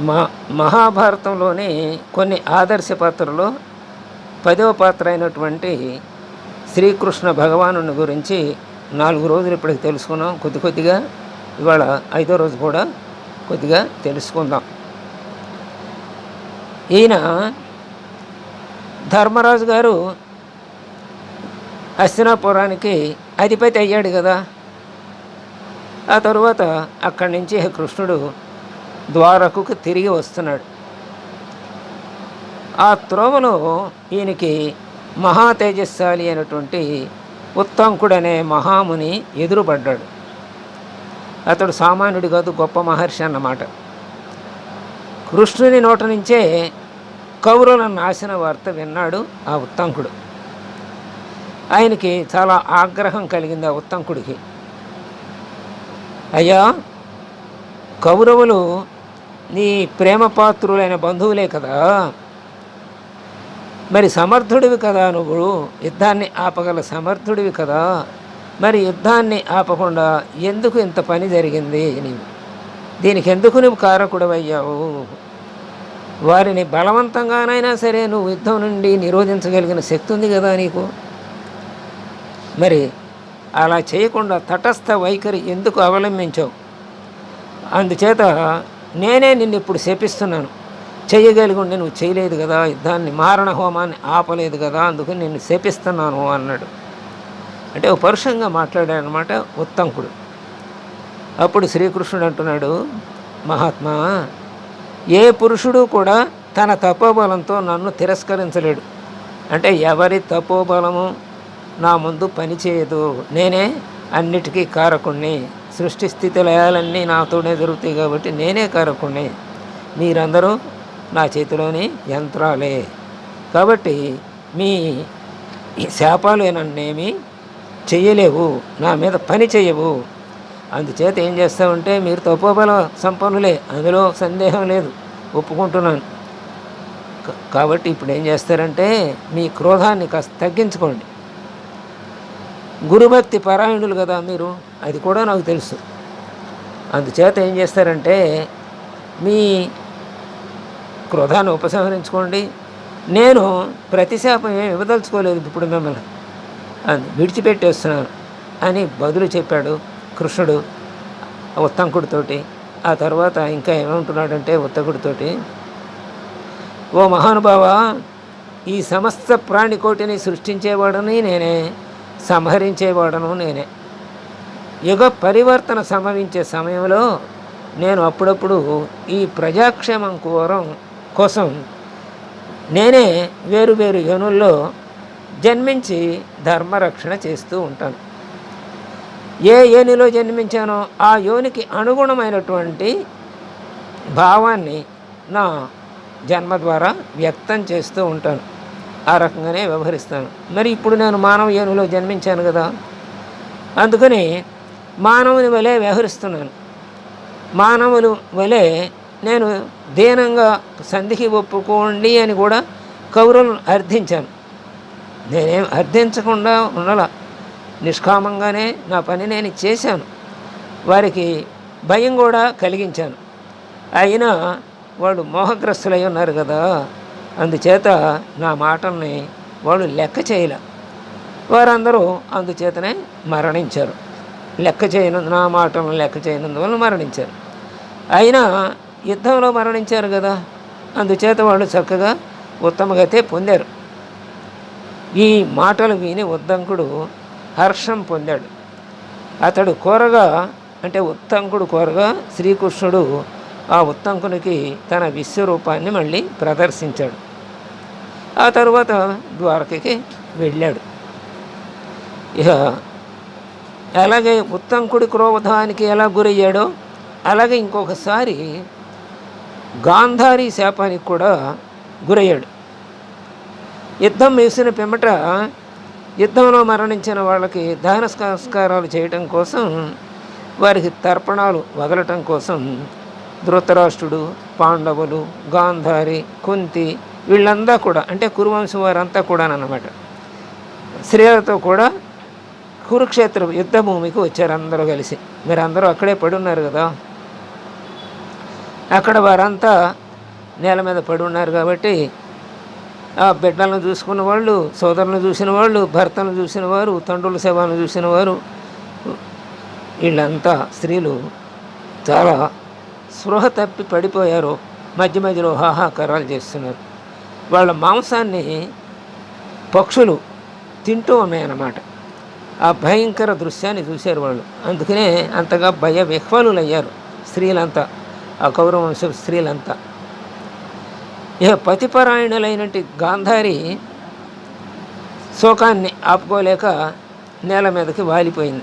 మా మహాభారతంలోని కొన్ని ఆదర్శ పాత్రలో. పదవ పాత్ర అయినటువంటి శ్రీకృష్ణ భగవాను గురించి నాలుగు రోజులు ఇప్పటికి తెలుసుకున్నాం. కొద్ది కొద్దిగా ఇవాళ ఐదో రోజు కూడా కొద్దిగా తెలుసుకుందాం. ఈయన ధర్మరాజు గారు హస్తినాపురానికి అధిపతి అయ్యాడు కదా. ఆ తరువాత అక్కడి నుంచి కృష్ణుడు ద్వారకుకు తిరిగి వస్తున్నాడు. ఆ త్రోవలో ఈయనకి మహా తేజస్శాలి అయినటువంటి ఉత్తంకుడు అనే మహాముని ఎదురుపడ్డాడు. అతడు సామాన్యుడు కాదు గొప్ప మహర్షి అన్నమాట. కృష్ణుని నోట నుంచే కౌరవుల నాశన వార్త విన్నాడు ఆ ఉత్తంకుడు. ఆయనకి చాలా ఆగ్రహం కలిగింది ఆ ఉత్తంకుడికి. అయ్యా కౌరవులు నీ ప్రేమ పాత్రులైన బంధువులే కదా. మరి సమర్థుడివి కదా నువ్వు. యుద్ధాన్ని ఆపగల సమర్థుడివి కదా. మరి యుద్ధాన్ని ఆపకుండా ఎందుకు ఇంత పని జరిగింది నీవు? దీనికి ఎందుకు నువ్వు కారకుడవయ్యావు? వారిని బలవంతంగానైనా సరే నువ్వు యుద్ధం నుండి నిరోధించగలిగిన శక్తి ఉంది కదా నీకు? మరి అలా చేయకుండా తటస్థ వైఖరి ఎందుకు అవలంబించావు? అందుచేత నేనే నిన్ను ఇప్పుడు శపిస్తున్నాను. చేయగలిగి నువ్వు చేయలేదు కదా యుద్ధాన్ని మారణ హోమాన్ని ఆపలేదు కదా అందుకని నిన్ను శపిస్తున్నాను అన్నాడు. అంటే ఒక పరుషంగా మాట్లాడాడనమాట ఉత్తంకుడు. అప్పుడు శ్రీకృష్ణుడు అంటున్నాడు మహాత్మా ఏ పురుషుడు కూడా తన తపోబలంతో నన్ను తిరస్కరించలేడు. అంటే ఎవరి తపోబలము నా ముందు పనిచేయదు. నేనే అన్నిటికీ కారకుణ్ణి. సృష్టి స్థితి లయాలన్నీ నాతోనే జరుగుతాయి కాబట్టి నేనే కారకుణ్ణి. మీరందరూ నా చేతిలోని యంత్రాలే. కాబట్టి మీ శాపాలు నన్నేమి చెయ్యలేవు నా మీద పని చేయవు అందుచేత ఏం చేస్తామంటే మీరు తపోబల సంపన్నులే అందులో సందేహం లేదు ఒప్పుకుంటున్నాను. కాబట్టి ఇప్పుడు ఏం చేస్తారంటే మీ క్రోధాన్ని కాస్త తగ్గించుకోండి. గురుభక్తి పరాయణులు కదా మీరు? అది కూడా నాకు తెలుసు. అందుచేత ఏం చేస్తారంటే మీ క్రోధాన్ని ఉపసంహరించుకోండి. నేను ప్రతిశాపం ఏమి ఇవ్వదలుచుకోలేదు ఇప్పుడు మిమ్మల్ని. అని విడిచిపెట్టేస్తున్నాను అని బదులు చెప్పాడు కృష్ణుడు ఉత్తంకుడితోటి. ఆ తర్వాత ఇంకా ఏమంటున్నాడంటే ఉత్తంకుడితోటి ఓ మహానుభావ ఈ సమస్త ప్రాణికోటిని సృష్టించేవాడని నేనే సంహరించేవాడను నేనే. యుగ పరివర్తన సంభవించే సమయంలో నేను అప్పుడప్పుడు ఈ ప్రజాక్షేమం కోరం కోసం నేనే వేరు వేరు యోనుల్లో జన్మించి ధర్మరక్షణ చేస్తూ ఉంటాను. ఏ యోనిలో జన్మించానో ఆ యోనికి అనుగుణమైనటువంటి భావాన్ని నా జన్మ ద్వారా వ్యక్తం చేస్తూ ఉంటాను. ఆ రకంగానే వ్యవహరిస్తాను. మరి ఇప్పుడు నేను మానవ యోనిలో జన్మించాను కదా? అందుకని మానవుని వలె వ్యవహరిస్తున్నాను. మానవులు వలె నేను దీనంగా సంధికి ఒప్పుకోండి అని కూడా కౌరవులను అర్థించాను నేనేం అర్థించకుండా ఉండాల. నిష్కామంగానే నా పని నేను చేశాను. వారికి భయం కూడా కలిగించాను. అయినా వాళ్ళు మోహగ్రస్తులై ఉన్నారు కదా. అందుచేత నా మాటల్ని వాళ్ళు లెక్క చేయలే. వారందరూ అందుచేతనే మరణించారు. లెక్క చేయనందు నా మాటలను లెక్క చేయనందువల్ల మరణించారు. అయినా యుద్ధంలో మరణించారు కదా అందుచేత వాళ్ళు చక్కగా ఉత్తమగతే పొందారు. ఈ మాటలు విని ఉద్దంకుడు హర్షం పొందాడు. అతడు కోరగా అంటే ఉత్తంకుడు కోరగా శ్రీకృష్ణుడు ఆ ఉత్తంకునికి తన విశ్వరూపాన్ని మళ్ళీ ప్రదర్శించాడు. ఆ తరువాత ద్వారకకి వెళ్ళాడు. ఇక అలాగే ఉత్తంకుడి క్రోధానికి ఎలా గురయ్యాడో అలాగే ఇంకొకసారి గాంధారి శాపానికి కూడా గురయ్యాడు. యుద్ధం వేసిన పిమ్మట యుద్ధంలో మరణించిన వాళ్ళకి దహన సంస్కారాలు చేయటం కోసం వారికి తర్పణాలు వదలటం కోసం ధృతరాష్ట్రుడు పాండవులు గాంధారి కుంతి వీళ్ళంతా కూడా అంటే కురువంశం వారంతా కూడా అన్నమాట స్త్రీలతో కూడా కురుక్షేత్ర యుద్ధ భూమికి వచ్చారు అందరూ కలిసి. మీరందరూ అక్కడే పడి ఉన్నారు కదా. అక్కడ వారంతా నేల మీద పడి ఉన్నారు కాబట్టి ఆ బిడ్డలను చూసుకున్న వాళ్ళు సోదరులను చూసిన వాళ్ళు భర్తను చూసిన వారు తండ్రుల సేవను చూసిన వారు వీళ్ళంతా స్త్రీలు చాలా స్పృహ తప్పి పడిపోయారు. మధ్య మధ్యలో హాహాకారాలు చేస్తున్నారు. వాళ్ళ మాంసాన్ని పక్షులు తింటూ ఉన్నాయన్నమాట. ఆ భయంకర దృశ్యాన్ని చూశారు వాళ్ళు. అందుకనే అంతగా భయ విహ్వలులు అయ్యారు స్త్రీలంతా ఆ కౌరవ స్త్రీలంతా. ఇక పతిపరాయణులైనటి గాంధారి శోకాన్ని ఆపుకోలేక నేల మీదకి వాలిపోయింది.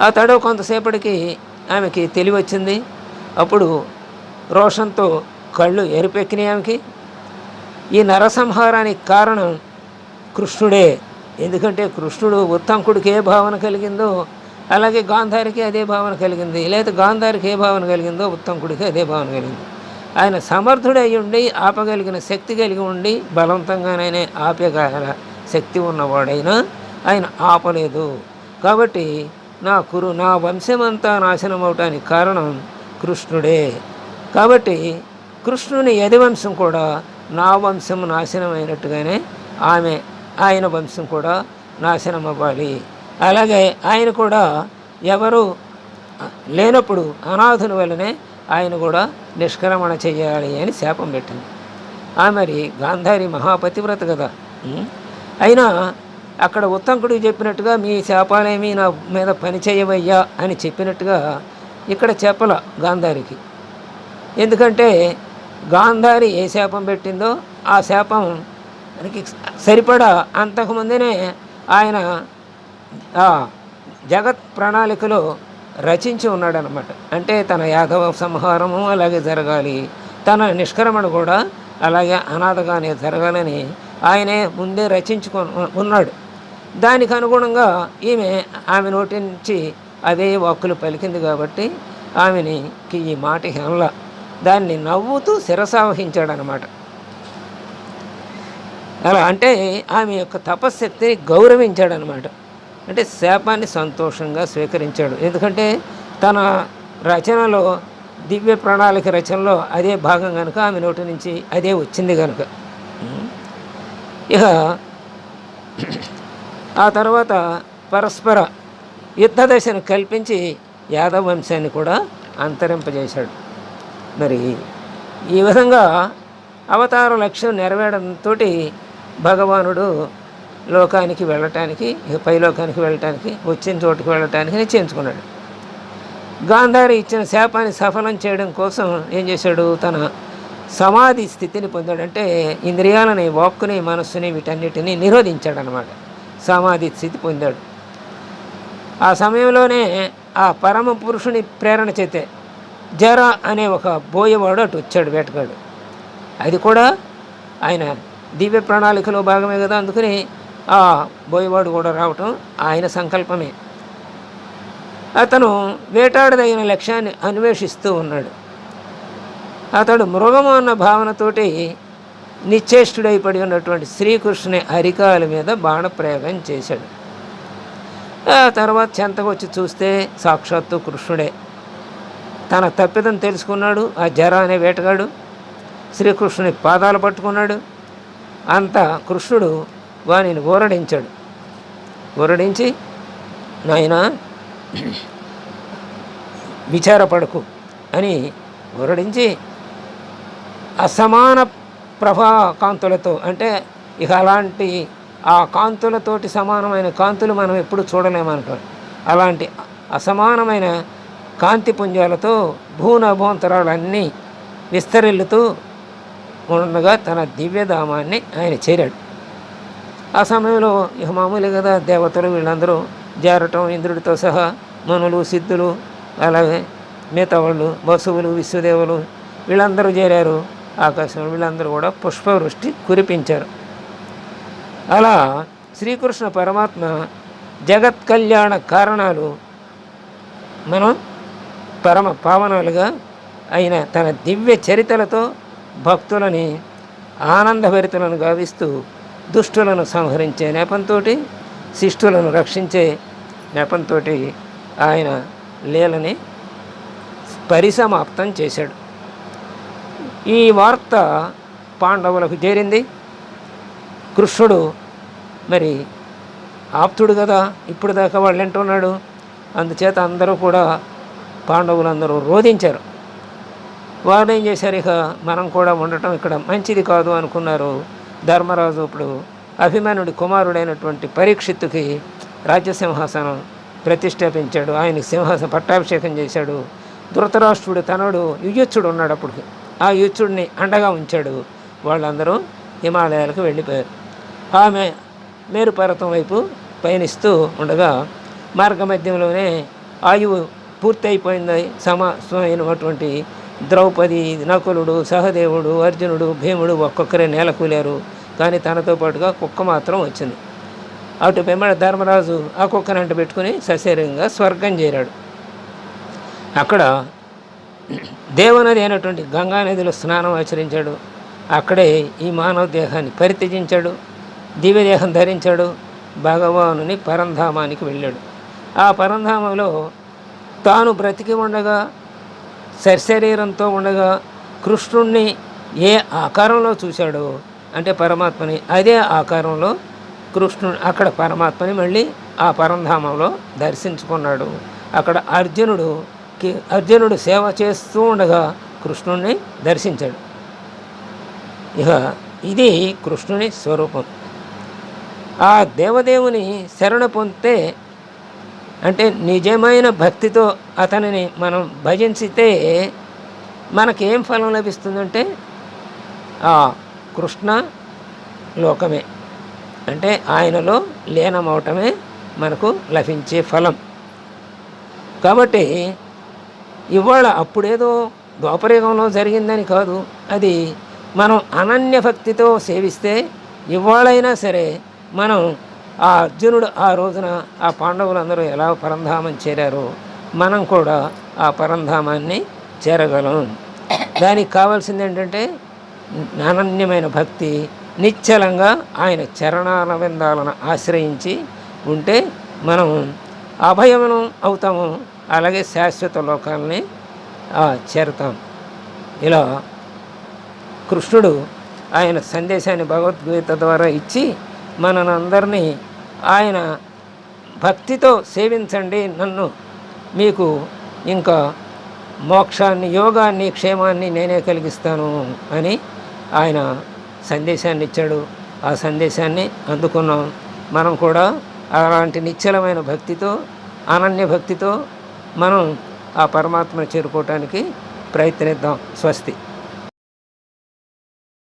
ఆ తడవ కొంతసేపటికి ఆమెకి తెలివి వచ్చింది అప్పుడు రోషంతో కళ్ళు ఎరిపెక్కినాయి ఆమెకి. ఈ నరసంహారానికి కారణం కృష్ణుడే ఎందుకంటే కృష్ణుడు ఉత్తంకుడికి ఏ భావన కలిగిందో అలాగే గాంధారికి అదే భావన కలిగింది. లేదా గాంధారికి ఏ భావన కలిగిందో ఉత్తంకుడికి అదే భావన కలిగింది. ఆయన సమర్థుడై ఉండి ఆపగలిగిన శక్తి కలిగి ఉండి బలవంతంగానైనా ఆపగల శక్తి ఉన్నవాడైనా ఆయన ఆపలేదు. కాబట్టి నా కురు నా వంశమంతా నాశనం అవటానికి కారణం కృష్ణుడే. కాబట్టి కృష్ణుని యదివంశం కూడా నా వంశం నాశనం అయినట్టుగానే ఆమె ఆయన వంశం కూడా నాశనం అవ్వాలి. అలాగే ఆయన కూడా ఎవరు లేనప్పుడు అనాథుని వల్లనే ఆయన కూడా నిష్క్రమణ చేయాలి అని శాపం పెట్టింది. ఆ మరి గాంధారి మహాపతివ్రత కదా. అయినా అక్కడ ఉత్తంకుడికి చెప్పినట్టుగా మీ శాపాలేమీ నా మీద పని చేయవయ్యా అని చెప్పినట్టుగా ఇక్కడ చెప్పల గాంధారికి. ఎందుకంటే గాంధారి ఏ శాపం పెట్టిందో ఆ శాపం దానికి సరిపడా అంతకుముందునే ఆయన జగత్ ప్రణాళికలో రచించి ఉన్నాడనమాట అంటే తన యాదవ సంహారము అలాగే జరగాలి. తన నిష్క్రమణ కూడా అలాగే అనాథగానే జరగాలని ఆయనే ముందే రచించుకొని ఉన్నాడు. దానికి అనుగుణంగా ఈమె ఆమె నోటి నుంచి అదే వాక్కులు పలికింది కాబట్టి ఆమెని ఈ మాట హెనల దాన్ని నవ్వుతూ శిరసావహించాడనమాట అలా అంటే ఆమె యొక్క తపశ్శక్తిని గౌరవించాడనమాట. అంటే శాపాన్ని సంతోషంగా స్వీకరించాడు. ఎందుకంటే తన రచనలో దివ్య ప్రణాళిక రచనలో అదే భాగం కనుక ఆమె నోటి నుంచి అదే వచ్చింది కనుక ఇక ఆ తర్వాత పరస్పర యుద్ధ దశను కల్పించి యాదవ వంశాన్ని కూడా అంతరింపజేశాడు. మరి ఈ విధంగా అవతార లక్ష్యం నెరవేరడంతో భగవానుడు లోకానికి వెళ్ళటానికి పైలోకానికి వెళ్ళటానికి వచ్చిన చోటుకి వెళ్ళటానికి నిశ్చయించుకున్నాడు. గాంధారి ఇచ్చిన శాపాన్ని సఫలం చేయడం కోసం ఏం చేశాడు? తన సమాధి స్థితిని పొందాడంటే ఇంద్రియాలని వాక్కుని మనస్సుని వీటన్నిటిని నిరోధించాడనమాట సమాధి స్థితి పొందాడు. ఆ సమయంలోనే ఆ పరమ పురుషుని ప్రేరణ చేతే జర అనే ఒక బోయవాడు అటు వచ్చాడు వేటగాడు. అది కూడా ఆయన దివ్య ప్రణాళికలో భాగమే కదా అందుకని ఆ బోయవాడు కూడా రావటం ఆయన సంకల్పమే. అతను వేటాడదగిన లక్ష్యాన్ని అన్వేషిస్తూ ఉన్నాడు. అతడు మృగము అన్న భావనతోటి నిశ్చేష్టుడై పడి ఉన్నటువంటి శ్రీకృష్ణుని అరికాల మీద బాణప్రయోగం చేశాడు. ఆ తర్వాత చెంతకొచ్చి చూస్తే సాక్షాత్తు కృష్ణుడే. తన తప్పిదం తెలుసుకున్నాడు ఆ జర అనే వేటగాడు. శ్రీకృష్ణుని పాదాలు పట్టుకున్నాడు. అంత కృష్ణుడు వానిని ఊరడించాడు. ఊరడించి నాయనా విచారపడకు అని ఊరడించి అసమాన ప్రభా కాంతులతో అంటే ఇక అలాంటి ఆ కాంతులతోటి సమానమైన కాంతులు మనం ఎప్పుడు చూడలేమనుకో అలాంటి అసమానమైన కాంతి పుంజాలతో భూనభోంతరాలన్నీ విస్తరిల్లుతూ ఉండగా తన దివ్యధామాన్ని ఆయన చేరాడు. ఆ సమయంలో ఇక మామూలు కదా దేవతలు వీళ్ళందరూ జారటం ఇంద్రుడితో సహా మనులు సిద్ధులు అలాగే మిగతా వాళ్ళు వసువులు విశ్వదేవులు వీళ్ళందరూ చేరారు. ఆకాశంలో వీళ్ళందరూ కూడా పుష్పవృష్టి కురిపించారు. అలా శ్రీకృష్ణ పరమాత్మ జగత్ కళ్యాణ కారణాలు మనం పరమ పావనాలుగా అయిన తన దివ్య చరితలతో భక్తులని ఆనందభరితులను గావిస్తూ దుష్టులను సంహరించే నెపంతో శిష్టులను రక్షించే నెపంతో ఆయన లీలని పరిసమాప్తం చేశాడు. ఈ వార్త పాండవులకు చేరింది. కృష్ణుడు మరి ఆప్తుడు కదా ఇప్పుడు దాకా వాళ్ళు వింటున్నాడు అందుచేత అందరూ కూడా పాండవులందరూ రోధించారు. వాళ్ళు ఏం చేశారు? ఇక మనం కూడా ఉండటం ఇక్కడ మంచిది కాదు అనుకున్నారు ధర్మరాజు. ఇప్పుడు అభిమానుడి కుమారుడైనటువంటి పరీక్షిత్తుకి రాజ్యసింహాసనం ప్రతిష్టాపించాడు ఆయన సింహాసనం పట్టాభిషేకం చేశాడు. ధృతరాష్ట్రుడు తనడు యుయుత్సుడు ఉన్నాడు అప్పుడు ఆ యుచ్చుడిని అండగా ఉంచాడు. వాళ్ళందరూ హిమాలయాలకు వెళ్ళిపోయారు. ఆమె మేరు పర్వతం వైపు పయనిస్తూ ఉండగా మార్గమధ్యంలోనే ఆయువు పూర్తయిపోయింది. సమాసమైనటువంటి ద్రౌపది నకులుడు సహదేవుడు అర్జునుడు భీముడు ఒక్కొక్కరే నేల కూలారు. కానీ తనతో పాటుగా కుక్క మాత్రం వచ్చింది. అటు పెమ్మడ ధర్మరాజు ఆ కుక్కని అంట పెట్టుకుని సశరీరంగా స్వర్గం చేరాడు. అక్కడ దేవనది అయినటువంటి గంగా నదిలో స్నానం ఆచరించాడు. అక్కడే ఈ మానవ దేహాన్ని పరిత్యజించాడు. దివ్యదేహం ధరించాడు. భగవానుని పరంధామానికి వెళ్ళాడు. ఆ పరంధామంలో తాను బ్రతికి ఉండగా సశరీరంతో ఉండగా కృష్ణుణ్ణి ఏ ఆకారంలో చూశాడో అంటే పరమాత్మని అదే ఆకారంలో కృష్ణుడు అక్కడ పరమాత్మని మళ్ళీ ఆ పరంధామంలో దర్శించుకున్నాడు. అక్కడ అర్జునుడు అర్జునుడు సేవ చేస్తూ ఉండగా కృష్ణుణ్ణి దర్శించాడు. ఇక ఇది కృష్ణుని స్వరూపం. ఆ దేవదేవుని శరణ పొందితే అంటే నిజమైన భక్తితో అతనిని మనం భజించితే మనకేం ఫలం లభిస్తుందంటే ఆ కృష్ణ లోకమే. అంటే ఆయనలో లీనమవటమే మనకు లభించే ఫలం. కాబట్టి ఇవాళ అప్పుడేదో ద్వాపరయుగంలో జరిగిందని కాదు. అది మనం అనన్య భక్తితో సేవిస్తే ఇవాళైనా సరే మనం ఆ అర్జునుడు ఆ రోజున ఆ పాండవులందరూ ఎలా పరంధామం చేరారో మనం కూడా ఆ పరంధామాన్ని చేరగలం. దానికి కావాల్సింది ఏంటంటే అనన్యమైన భక్తి నిశ్చలంగా ఆయన చరణాల విందాలను ఆశ్రయించి ఉంటే మనం అభయమనం అవుతాము అలాగే శాశ్వత లోకాలని చేరుతాం. ఇలా కృష్ణుడు ఆయన సందేశాన్ని భగవద్గీత ద్వారా ఇచ్చి మనందరినీ ఆయన భక్తితో సేవించండి. నన్ను మీకు ఇంకా మోక్షాన్ని యోగాన్ని క్షేమాన్ని నేనే కలిగిస్తాను అని ఆయన సందేశాన్ని ఇచ్చాడు ఆ సందేశాన్ని అందుకున్నాం. మనం కూడా అలాంటి నిశ్చలమైన భక్తితో అనన్య భక్తితో మనం ఆ పరమాత్మను చేరుకోవటానికి ప్రయత్నిద్దాం. స్వస్తి.